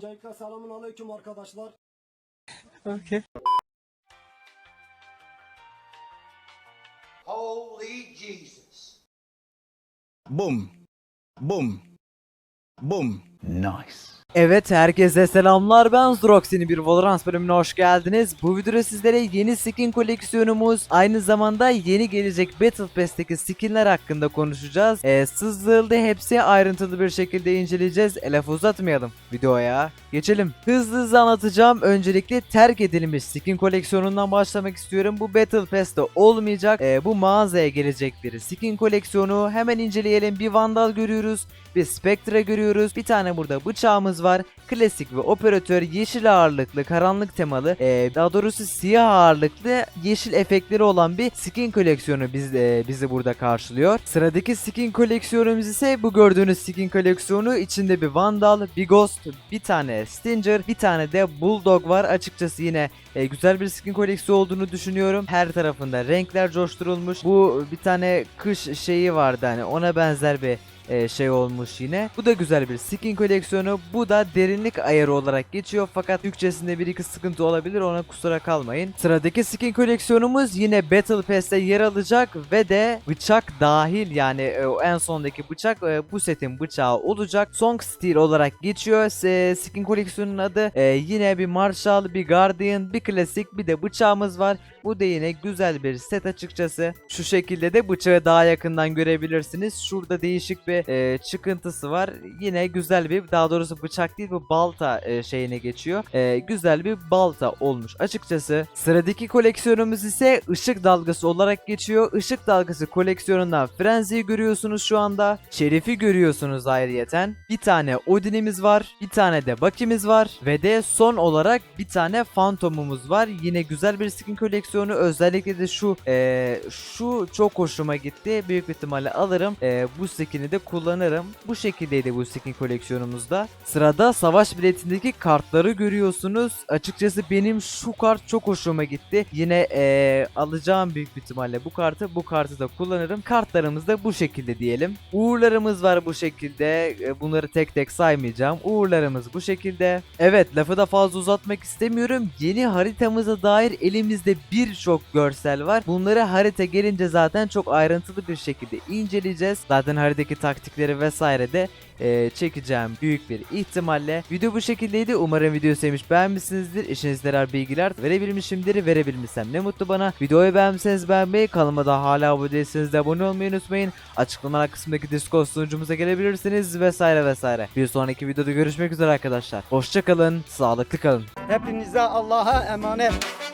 Öncelikle selamun aleyküm arkadaşlar. Okay. Holy Jesus. Boom. Boom. Boom. Evet herkese selamlar ben Zroxy'nin bir Valorant bölümüne hoş geldiniz. Bu videoda sizlere yeni skin koleksiyonumuz aynı zamanda yeni gelecek Battle Pass'teki skinler hakkında konuşacağız. Ee, sızdırıldı hepsi ayrıntılı bir şekilde inceleyeceğiz. E, laf uzatmayalım videoya geçelim. Hızlı hızlı anlatacağım. Öncelikle terk edilmiş skin koleksiyonundan başlamak istiyorum. Bu Battle Pass'te olmayacak. Ee, bu mağazaya gelecek bir skin koleksiyonu. Hemen inceleyelim. Bir Vandal görüyoruz. Bir Spectre görüyoruz. Bir tane burada bıçağımız var. Klasik ve operatör yeşil ağırlıklı, karanlık temalı, ee, daha doğrusu siyah ağırlıklı yeşil efektleri olan bir skin koleksiyonu biz, ee, bizi burada karşılıyor. Sıradaki skin koleksiyonumuz ise bu gördüğünüz skin koleksiyonu içinde bir Vandal, bir Ghost, bir tane Stinger, bir tane de Bulldog var. Açıkçası yine ee, güzel bir skin koleksiyonu olduğunu düşünüyorum. Her tarafında renkler coşturulmuş. Bu bir tane kış şeyi vardı hani ona benzer bir e, şey olmuş yine. Bu da güzel bir skin koleksiyonu. Bu da derinlik ayarı olarak geçiyor fakat Türkçesinde bir iki sıkıntı olabilir ona kusura kalmayın. Sıradaki skin koleksiyonumuz yine Battle Pass'te yer alacak ve de bıçak dahil yani e, en sondaki bıçak e, bu setin bıçağı olacak. Song Steel olarak geçiyor. E, skin koleksiyonunun adı e, yine bir Marshall, bir Guardian, bir klasik bir de bıçağımız var. Bu da yine güzel bir set açıkçası. Şu şekilde de bıçağı daha yakından görebilirsiniz. Şurada değişik bir e, çıkıntısı var. Yine güzel bir daha doğrusu bıçak değil bu balta e, şeyine geçiyor. E, güzel bir balta olmuş açıkçası. Sıradaki koleksiyonumuz ise ışık dalgası olarak geçiyor. Işık dalgası koleksiyonundan Frenzy'yi görüyorsunuz şu anda. Şerif'i görüyorsunuz ayrıyeten. Bir tane Odin'imiz var. Bir tane de Bucky'miz var. Ve de son olarak bir tane Phantom'umuz var. Yine güzel bir skin koleksiyonu. Özellikle de şu e, şu çok hoşuma gitti. Büyük bir ihtimalle alırım. E, bu skin'i de kullanırım. Bu şekildeydi bu skin koleksiyonumuzda. Sırada savaş biletindeki kartları görüyorsunuz. Açıkçası benim şu kart çok hoşuma gitti. Yine e, alacağım büyük bir ihtimalle bu kartı. Bu kartı da kullanırım. Kartlarımız da bu şekilde diyelim. Uğurlarımız var bu şekilde. E, bunları tek tek saymayacağım. Uğurlarımız bu şekilde. Evet lafı da fazla uzatmak istemiyorum. Yeni haritamıza dair elimizde birçok görsel var. Bunları harita gelince zaten çok ayrıntılı bir şekilde inceleyeceğiz. Zaten haritadaki taktikleri vesaire de e, çekeceğim büyük bir ihtimalle. Video bu şekildeydi. Umarım video sevmiş beğenmişsinizdir. İşinize yarar bilgiler verebilmişimdir. Verebilmişsem ne mutlu bana. Videoyu beğenmişseniz beğenmeyi, kanalıma da hala abone değilseniz de abone olmayı unutmayın. Açıklamalar kısmındaki Discord sunucumuza gelebilirsiniz vesaire vesaire. Bir sonraki videoda görüşmek üzere arkadaşlar. Hoşçakalın, sağlıklı kalın. Hepinize Allah'a emanet.